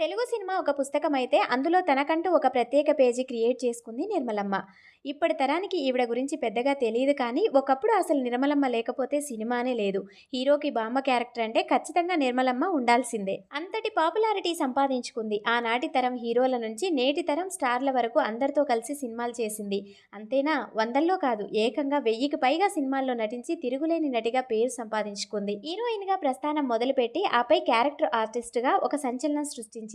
Telugu cinema ఒక పుస్తకం అయితే అందులో తనకంటూ ఒక ప్రత్యేక పేజీ క్రియేట్ చేసుకుంది నిర్మలమ్మ. ఇప్పటి తరానికి ఈవిడ గురించి పెద్దగా తెలియదు కానీ ఒకప్పుడు అసలు నిర్మలమ్మ లేకపోతే సినిమానే లేదు. హీరోకి బామ్మ క్యారెక్టర్ అంటే ఖచ్చితంగా నిర్మలమ్మ ఉండాల్సిందే. అంతటి పాపులారిటీ సంపాదించుకుంది. ఆనాటి తరం హీరోల నుంచి నేటి తరం స్టార్ల వరకు అందరితో కలిసి సినిమాలు చేసింది. అంతేనా? వందల్లో కాదు. ఏకంగా వెయ్యికి పైగా సినిమాల్లో నటించి తిరుగులేని నటిగా పేరు సంపాదించుకుంది. హీరోయిన్గా ప్రస్థానం మొదలుపెట్టి ఆపై క్యారెక్టర్ ఆర్టిస్ట్గా ఒక సంచలనం సృష్టించింది.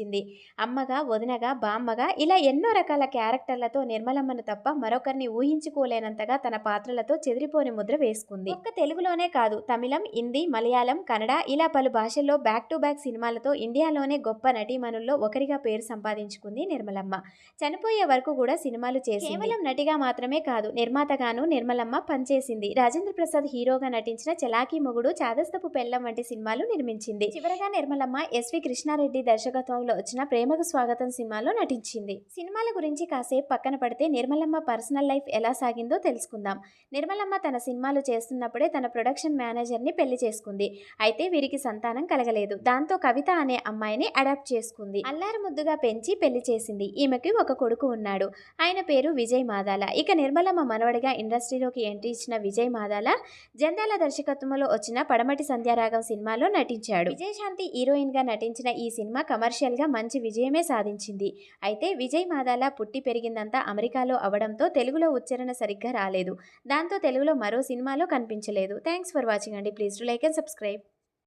అమ్మగా వదినగా బామ్మగా ఇలా ఎన్నో రకాల క్యారెక్టర్లతో నిర్మలమ్మను తప్ప మరొకరిని ఊహించుకోలేనంతగా తన పాత్రలతో చెదిరిపోని ముద్ర వేసుకుంది. ఒక్క తెలుగులోనే కాదు తమిళం హిందీ మలయాళం కన్నడ ఇలా పలు భాషల్లో బ్యాక్ టు బ్యాక్ సినిమాలతో ఇండియాలోనే గొప్ప నటీమణుల్లో ఒకరిగా పేరు సంపాదించుకుంది నిర్మలమ్మ. చనిపోయే వరకు కూడా సినిమాలు చేసి కేవలం నటిగా మాత్రమే కాదు నిర్మాతగాను నిర్మలమ్మ పనిచేసింది. రాజేంద్ర ప్రసాద్ హీరోగా నటించిన చలాకీ మొగుడు చాదస్తపు పెళ్ళం వంటి సినిమాలు నిర్మించింది. చివరగా నిర్మలమ్మ ఎస్వి కృష్ణారెడ్డి దర్శకత్వం దర్శకత్వంలో వచ్చిన ప్రేమకు స్వాగతం సినిమాలో నటించింది. సినిమాల గురించి కాసేపు పక్కన పడితే నిర్మలమ్మ పర్సనల్ లైఫ్ ఎలా సాగిందో తెలుసుకుందాం. నిర్మలమ్మ తన సినిమాలు చేస్తున్నప్పుడే తన ప్రొడక్షన్ మేనేజర్ని పెళ్ళి చేసుకుంది. అయితే వీరికి సంతానం కలగలేదు. దాంతో కవిత అనే అమ్మాయిని అడాప్ట్ చేసుకుంది. అల్లారు ముద్దుగా పెంచి పెళ్ళి చేసింది. ఈమెకి ఒక కొడుకు ఉన్నాడు. ఆయన పేరు విజయ్ మాదాల. ఇక నిర్మలమ్మ మనవడిగా ఇండస్ట్రీలోకి ఎంట్రీ ఇచ్చిన విజయ్ మాదాల జందాల దర్శకత్వంలో వచ్చిన పడమటి సంధ్యారాగం సినిమాలో నటించాడు. విజయశాంతి హీరోయిన్గా నటించిన ఈ సినిమా కమర్షియల్ గా మంచి విజయమే సాధించింది. అయితే విజయ్ మాదాల పుట్టి పెరిగిందంతా అమెరికాలో అవడంతో తెలుగులో ఉచ్చారణ సరిగ్గా రాలేదు. దాంతో తెలుగులో మరో సినిమాలో కనిపించలేదు. థ్యాంక్స్ ఫర్ వాచింగ్ అండి. Please to like and subscribe.